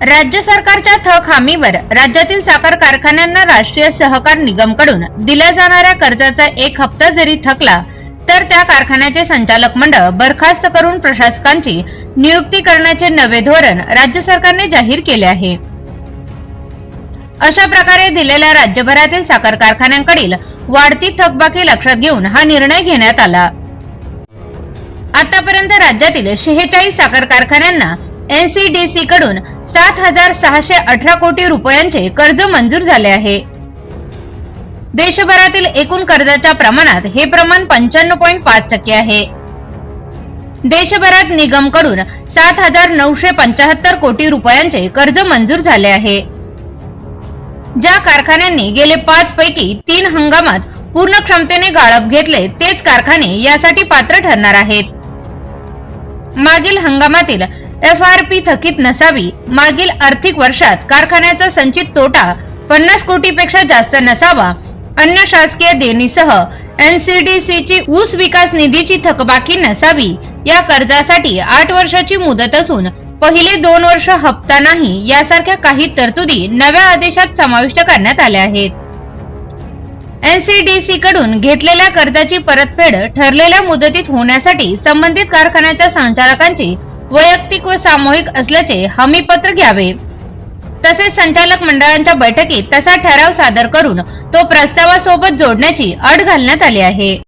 राज्य सरकारच्या थक हमीवर राज्यातील साखर कारखान्यांना राष्ट्रीय सहकार निगमकडून दिल्या जाणाऱ्या कर्जाचा एक हप्ता जरी थकला तर त्या कारखान्याचे संचालक मंडळ बरखास्त करून प्रशासकांची नियुक्ती करण्याचे नवे धोरण राज्य सरकारने जाहीर केले आहे. अशा प्रकारे दिलेल्या राज्यभरातील साखर कारखान्यांकडील वाढती थकबाकी लक्षात घेऊन हा निर्णय घेण्यात आला. आतापर्यंत राज्यातील शेहेचाळीस साखर कारखान्यांना एनसीडीसी कडून सात हजार सहाशे अठरा कोटी रुपयांचे कर्ज मंजूर झाले आहे. देशभरातील एकूण कर्जाच्या प्रमाणात हे प्रमाण पंच्याण्णव पॉईंट पाच टक्के आहे. देशभरात निगमकडून सात हजार नऊशे पंचाहत्तर कोटी रुपयांचे कर्ज मंजूर झाले आहे. ज्या कारखान्यांनी गेले पाच पैकी तीन हंगामात पूर्ण क्षमतेने गाळप घेतले तेच कारखाने यासाठी पात्र ठरणार आहेत. मागील हंगामातील एफ आर पी थकीत नसावी मागील आर्थिक वर्षात कारखान्याचा संचित तोटा पन्नास कोटीपेक्षा जास्त नसावा अन्य शासकीय देणीसह एनसीडीसी ची ऊस विकास निधीची थकबाकी नसावी या कर्जासाठी आठ वर्षाची मुदत असून पहिले दोन वर्ष हप्ता नाही यासारख्या काही तरतुदी नव्या आदेशात समाविष्ट करण्यात आल्या आहेत. एनसीडीसी कडून घेतलेल्या कर्जाची परतफेड ठरलेल्या मुदतीत होण्यासाठी संबंधित कारखान्याच्या संचालकांची वैयक्तिक व सामूहिक असल्याचे हमीपत्र घ्यावे. तसेच संचालक मंडळांच्या बैठकीत तसा ठराव सादर करून तो प्रस्तावासोबत जोडण्याची अट घालण्यात आली आहे.